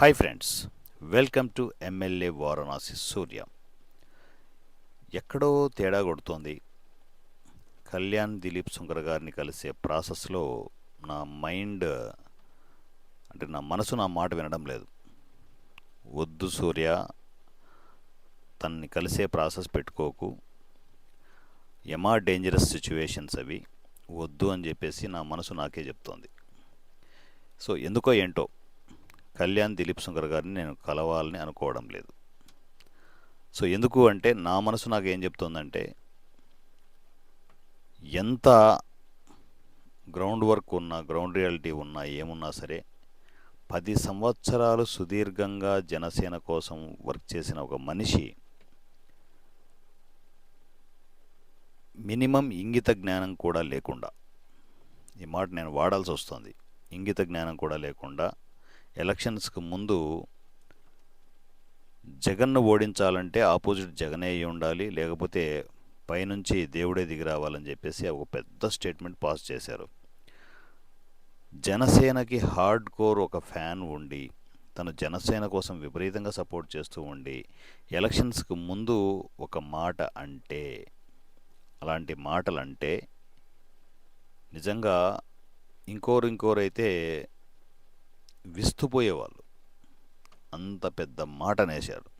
Hi friends welcome to MLA Varanasi Surya ఎక్కడో తేడా కొడుతోంది. కళ్యాణ్ దిలీప్ సుంకర్ గారిని కలిసే ప్రాసెస్లో నా మైండ్ అంటే నా మనసు నా మాట వినడం లేదు. వద్దు సూర్య తనని కలిసే ప్రాసెస్ పెట్టుకోకు. ఎమా డేంజరస్ సిచ్యువేషన్స్ అవి. వద్దు అని చెప్పేసి నా మనసు నాకే చెప్తోంది. సో ఎందుకో ఏంటో కళ్యాణ్ దిలీప్ శంకర్ గారిని నేను కలవాలని అనుకోవడం లేదు. సో ఎందుకు అంటే నా మనసు నాకు ఏం చెప్తుందంటే ఎంత గ్రౌండ్ వర్క్ ఉన్నా గ్రౌండ్ రియాలిటీ ఉన్నా ఏమున్నా సరే పది సంవత్సరాలు సుదీర్ఘంగా జనసేన కోసం వర్క్ చేసిన ఒక మనిషి మినిమం ఇంగిత జ్ఞానం కూడా లేకుండా ఈ మాట నేను వాడాల్సి వస్తుంది ఇంగిత జ్ఞానం కూడా లేకుండా ఎలక్షన్స్కి ముందు జగన్ను ఓడించాలంటే ఆపోజిట్ జగనే అయి ఉండాలి లేకపోతే పైనుంచి దేవుడే దిగి రావాలని చెప్పేసి ఒక పెద్ద స్టేట్మెంట్ పాస్ చేశారు. జనసేనకి హార్డ్ కోర్ ఒక ఫ్యాన్ ఉండి తను జనసేన కోసం విపరీతంగా సపోర్ట్ చేస్తూ ఉండి ఎలక్షన్స్కి ముందు ఒక మాట అంటే అలాంటి మాటలు అంటే నిజంగా ఇంకోరు ఇంకోరైతే విస్తుపోయేవాళ్ళు. అంత పెద్ద మాట నేశారు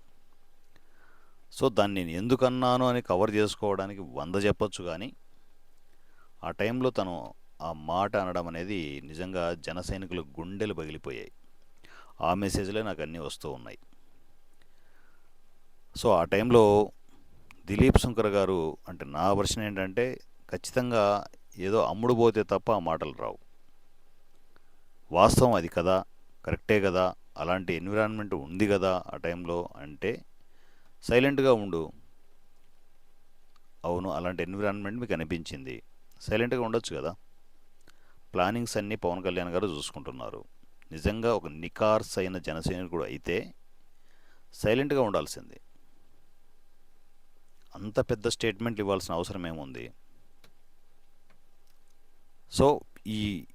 సో దాన్ని నేను ఎందుకన్నాను అని కవర్ చేసుకోవడానికి వంద చెప్పొచ్చు కానీ ఆ టైంలో తను ఆ మాట అనడం అనేది నిజంగా జన సైనికుల గుండెలు పగిలిపోయాయి. ఆ మెసేజ్లే నాకు అన్నీ వస్తూ ఉన్నాయి. సో ఆ టైంలో దిలీప్ శంకర్ గారు అంటే నా వర్షన్ ఏంటంటే ఖచ్చితంగా ఏదో అమ్ముడు పోతే తప్ప ఆ మాటలు రావు. వాస్తవం అది కదా కరెక్టే కదా అలాంటి ఎన్విరాన్మెంట్ ఉంది కదా ఆ టైంలో అంటే సైలెంట్గా ఉండు. అవును అలాంటి ఎన్విరాన్మెంట్ మీకు అనిపించింది. సైలెంట్గా ఉండొచ్చు కదా. ప్లానింగ్స్ అన్నీ పవన్ కళ్యాణ్ గారు చూసుకుంటున్నారు. నిజంగా ఒక నికార్స్ అయిన జనసైనికుడు అయితే సైలెంట్గా ఉండాల్సింది. అంత పెద్ద స్టేట్మెంట్లు ఇవ్వాల్సిన అవసరం ఏముంది? సో ఈ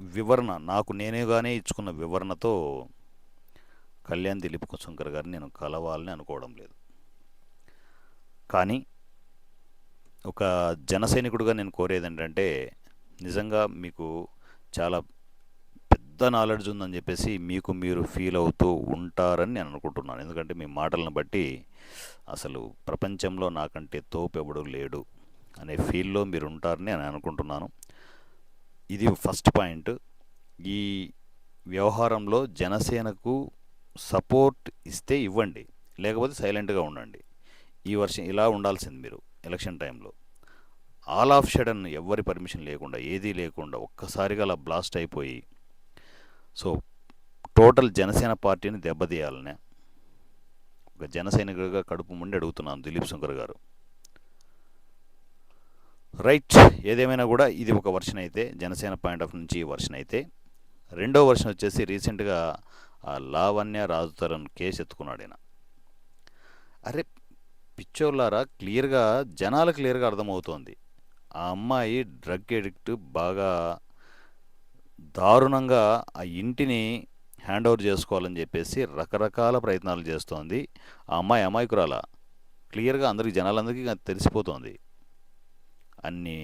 వివరణ నాకు నేనేగానే ఇచ్చుకున్న వివరణతో కళ్యాణ్ దిలీప్ శంకర్ గారిని నేను కలవాలని అనుకోవడం లేదు. కానీ ఒక జనసైనికుడిగా నేను కోరేది ఏంటంటే నిజంగా మీకు చాలా పెద్ద నాలెడ్జ్ ఉందని చెప్పేసి మీకు మీరు ఫీల్ అవుతూ ఉంటారని నేను అనుకుంటున్నాను. ఎందుకంటే మీ మాటలను బట్టి అసలు ప్రపంచంలో నాకంటే తోపెవడు లేడు అనే ఫీల్లో మీరు ఉంటారని నేను అనుకుంటున్నాను. ఇది ఫస్ట్ పాయింట్. ఈ వ్యవహారంలో జనసేనకు సపోర్ట్ ఇస్తే ఇవ్వండి లేకపోతే సైలెంట్గా ఉండండి. ఈ వర్షం ఇలా ఉండాల్సింది మీరు ఎలక్షన్ టైంలో. ఆల్ ఆఫ్ షడన్ ఎవ్వరి పర్మిషన్ లేకుండా ఏదీ లేకుండా ఒక్కసారిగా అలా బ్లాస్ట్ అయిపోయి సో టోటల్ జనసేన పార్టీని దెబ్బతీయాలనే. ఒక జనసైనికుడిగా కడుపు ముండి అడుగుతున్నాను దిలీప్ శంకర్ గారు. రైట్. ఏదేమైనా కూడా ఇది ఒక వర్షన్ అయితే జనసేన పాయింట్ ఆఫ్ నుంచి వర్షన్ అయితే. రెండో వర్షన్ వచ్చేసి రీసెంట్గా ఆ లావణ్య రాజుతరణ్ కేసు ఎత్తుకున్నాడు ఆయన అరే పిచ్చోళ్ళారా క్లియర్గా జనాలు క్లియర్గా అర్థమవుతోంది. ఆ అమ్మాయి డ్రగ్ ఎడిక్ట్ బాగా దారుణంగా ఆ ఇంటిని హ్యాండ్ ఓవర్ చేసుకోవాలని చెప్పేసి రకరకాల ప్రయత్నాలు చేస్తోంది. ఆ అమ్మాయి అమాయకురాల? క్లియర్గా అందరికీ జనాలందరికీ తెలిసిపోతోంది. అన్ని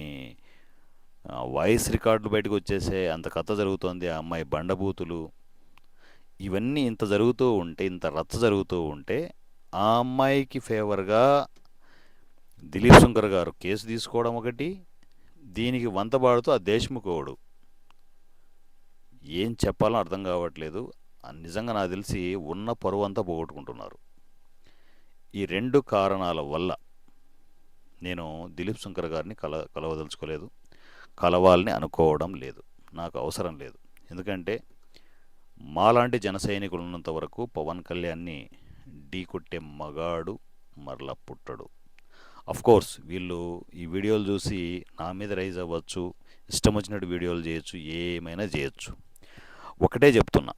వాయిస్ రికార్డులు బయటకు వచ్చేసే అంత కథ జరుగుతోంది. ఆ అమ్మాయి బండబూతులు. ఇవన్నీ ఇంత జరుగుతూ ఉంటే ఇంత రచ్చ జరుగుతూ ఉంటే ఆ అమ్మాయికి ఫేవర్గా దిలీప్ శంకర్ గారు కేసు తీసుకోవడం ఒకటి దీనికి వంతబాడుతూ ఆ దేశ్ముఖోడు ఏం చెప్పాలో అర్థం కావట్లేదు. నిజంగా నాకు తెలిసి ఉన్న పరువంతా పోగొట్టుకుంటున్నారు. ఈ రెండు కారణాల వల్ల నేను దిలీప్ శంకర్ గారిని కల కలవదలుచుకోలేదు. కలవాలని అనుకోవడం లేదు. నాకు అవసరం లేదు. ఎందుకంటే మాలాంటి జన సైనికులు ఉన్నంత వరకు పవన్ కళ్యాణ్ని ఢీకొట్టే మగాడు మరలా పుట్టడు. కోర్స్ వీళ్ళు ఈ వీడియోలు చూసి నా మీద రైజ్ అవ్వచ్చు ఇష్టం వచ్చినట్టు వీడియోలు చేయొచ్చు ఏమైనా చేయొచ్చు. ఒకటే చెప్తున్నా.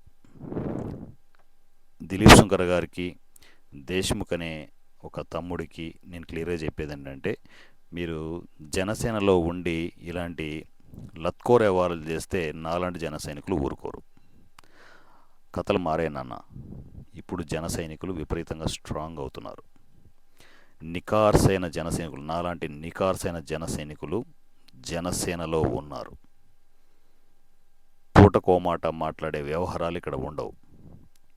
దిలీప్ శంకర్ గారికి దేశ్ముఖ్ అనే ఒక తమ్ముడికి నేను క్లియర్గా చెప్పేది ఏంటంటే మీరు జనసేనలో ఉండి ఇలాంటి లత్కోర్ వ్యవహారాలు చేస్తే నాలాంటి జన సైనికులు ఊరుకోరు. కథలు మారే నాన్న. ఇప్పుడు జన సైనికులు విపరీతంగా స్ట్రాంగ్ అవుతున్నారు. నికార్సైన జన సైనికులు నాలాంటి నికార్సైన జన సైనికులు జనసేనలో ఉన్నారు. పూట కోమాట మాట్లాడే వ్యవహారాలు ఇక్కడ ఉండవు.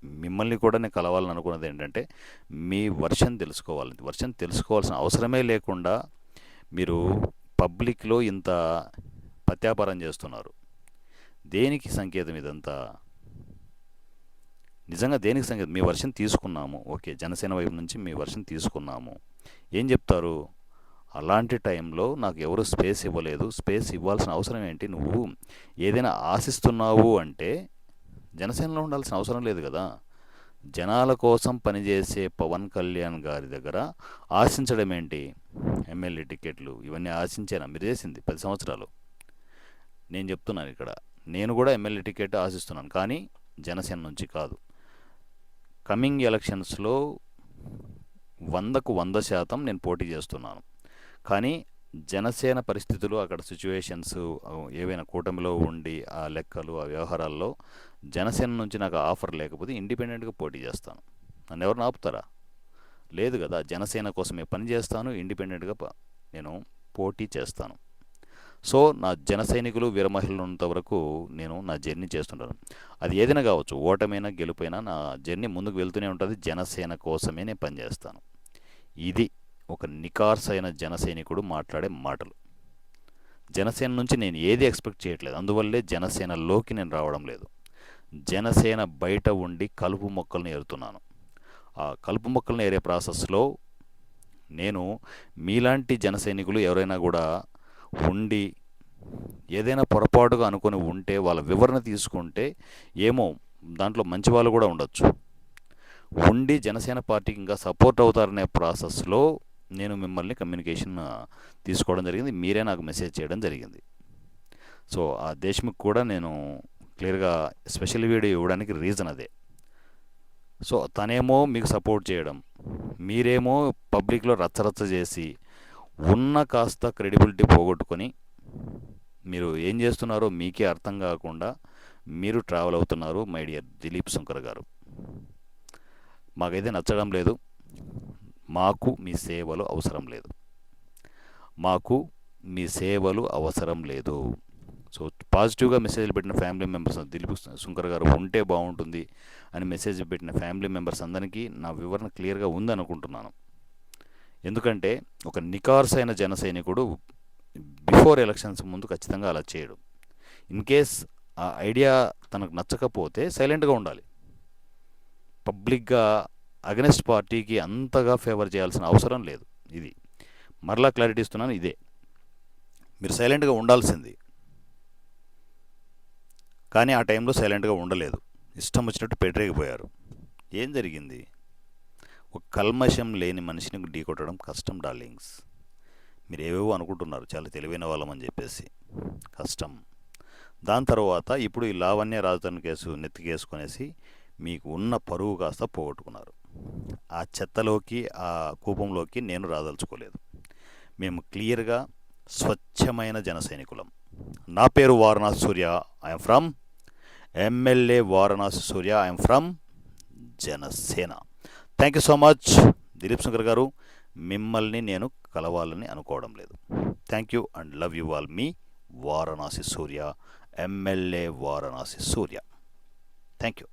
మిమ్మల్ని కూడా నేను కలవాలని అనుకున్నది ఏంటంటే మీ వర్షన్ తెలుసుకోవాలి వర్షన్ తెలుసుకోవాల్సిన అవసరమే లేకుండా మీరు పబ్లిక్లో ఇంత పత్యాపారం చేస్తున్నారు. దేనికి సంకేతం ఇదంతా? నిజంగా దేనికి సంకేతం? మీ వర్షన్ తీసుకున్నాము. ఓకే జనసేన వైపు నుంచి మీ వర్షన్ తీసుకున్నాము. ఏం చెప్తారు? అలాంటి టైంలో నాకు ఎవరు స్పేస్ ఇవ్వలేదు. స్పేస్ ఇవ్వాల్సిన అవసరం ఏంటి? నువ్వు ఏదైనా ఆశిస్తున్నావు అంటే జనసేనలో ఉండాల్సిన అవసరం లేదు కదా. జనాల కోసం పనిచేసే పవన్ కళ్యాణ్ గారి దగ్గర ఆశించడం ఏంటి? ఎమ్మెల్యే టికెట్లు ఇవన్నీ ఆశించానా? మీరు చేసింది పది సంవత్సరాలు. నేను చెప్తున్నాను ఇక్కడ. నేను కూడా ఎమ్మెల్యే టికెట్ ఆశిస్తున్నాను కానీ జనసేన నుంచి కాదు. కమింగ్ ఎలక్షన్స్లో వందకు వంద శాతం నేను పోటీ చేస్తున్నాను. కానీ జనసేన పరిస్థితులు అక్కడ సిచ్యువేషన్స్ ఏవైనా కూటమిలో ఉండి ఆ లెక్కలు ఆ వ్యవహారాల్లో జనసేన నుంచి నాకు ఆఫర్ లేకపోతే ఇండిపెండెంట్గా పోటీ చేస్తాను. నన్ను ఎవరు ఆపుతారా? లేదు కదా జనసేన కోసమే పని చేస్తాను ఇండిపెండెంట్గా నేను పోటీ చేస్తాను. సో నా జన సైనికులు వీరమహిళలు ఉన్నంత వరకు నేను నా జర్నీ చేస్తుంటాను. అది ఏదైనా కావచ్చు ఓటమైనా గెలుపైనా నా జర్నీ ముందుకు వెళ్తూనే ఉంటుంది జనసేన కోసమే నేను పనిచేస్తాను ఇది ఒక నికార్స్ అయిన మాట్లాడే మాటలు. జనసేన నుంచి నేను ఏది ఎక్స్పెక్ట్ చేయట్లేదు. అందువల్లే జనసేనలోకి నేను రావడం లేదు. జనసేన బయట ఉండి కలుపు మొక్కలను ఏరుతున్నాను. ఆ కలుపు మొక్కలను ఏరే ప్రాసెస్లో నేను మీలాంటి జనసైనికులు ఎవరైనా కూడా ఉండి ఏదైనా పొరపాటుగా అనుకొని ఉంటే వాళ్ళ వివరణ తీసుకుంటే ఏమో దాంట్లో మంచి వాళ్ళు కూడా ఉండొచ్చు. ఉండి జనసేన పార్టీకి ఇంకా సపోర్ట్ అవుతారనే ప్రాసెస్లో నేను మిమ్మల్ని కమ్యూనికేషన్ తీసుకోవడం జరిగింది. మీరే నాకు మెసేజ్ చేయడం జరిగింది. సో ఆ దేశ్ముఖ్ కూడా నేను క్లియర్గా స్పెషల్ వీడియో ఇవ్వడానికి రీజన్ అదే. సో తనేమో మీకు సపోర్ట్ చేయడం మీరేమో పబ్లిక్లో రచ్చరచ్చ చేసి ఉన్న కాస్త క్రెడిబిలిటీ పోగొట్టుకొని మీరు ఏం చేస్తున్నారో మీకే అర్థం కాకుండా మీరు ట్రావెల్ అవుతున్నారు మై డియర్ దిలీప్ శంకర్ గారు. మాకైతే నచ్చడం లేదు. మాకు మీ సేవలు అవసరం లేదు. మాకు మీ సేవలు అవసరం లేదు. సో పాజిటివ్గా మెసేజ్లు పెట్టిన ఫ్యామిలీ మెంబర్స్ దిలీప్ శుంకర్ గారు ఉంటే బాగుంటుంది అని మెసేజ్ పెట్టిన ఫ్యామిలీ మెంబర్స్ అందరికీ నా వివరణ క్లియర్గా ఉందనుకుంటున్నాను. ఎందుకంటే ఒక నికార్స్ అయిన జన సైనికుడు బిఫోర్ ఎలక్షన్స్ ముందు ఖచ్చితంగా అలా చేయడు. ఇన్ కేస్ ఆ ఐడియా తనకు నచ్చకపోతే సైలెంట్గా ఉండాలి. పబ్లిక్గా అగనెస్ట్ పార్టీకి అంతగా ఫేవర్ చేయాల్సిన అవసరం లేదు. ఇది మరలా క్లారిటీ ఇస్తున్నాను ఇదే. మీరు సైలెంట్గా ఉండాల్సింది. కానీ ఆ టైంలో సైలెంట్గా ఉండలేదు. ఇష్టం వచ్చినట్టు పెట్టరేగిపోయారు ఏం జరిగింది? ఒక కల్మషం లేని మనిషిని ఢీకొట్టడం కష్టం డార్లింగ్స్. మీరు ఏవేవో అనుకుంటున్నారు. చాలా తెలివైన వాళ్ళమని చెప్పేసి. కష్టం. దాని తర్వాత ఇప్పుడు ఈ లావణ్య రాజధాని కేసు నెత్తికేసుకొనేసి మీకు ఉన్న పరువు కాస్త పోగొట్టుకున్నారు. ఆ చెత్తలోకి ఆ కూపంలోకి నేను రాదలుచుకోలేదు. మేము క్లియర్గా స్వచ్ఛమైన జన సైనికులం. నా పేరు Varanasi Surya I'm from MLA Varanasi Surya I'm from Janasena. Thank you so much Dilip Shankar garu. మిమ్మల్ని నేను కలవాలని అనుకోవడం లేదు. Thank you and love you all me Varanasi Surya MLA Varanasi Surya. Thank you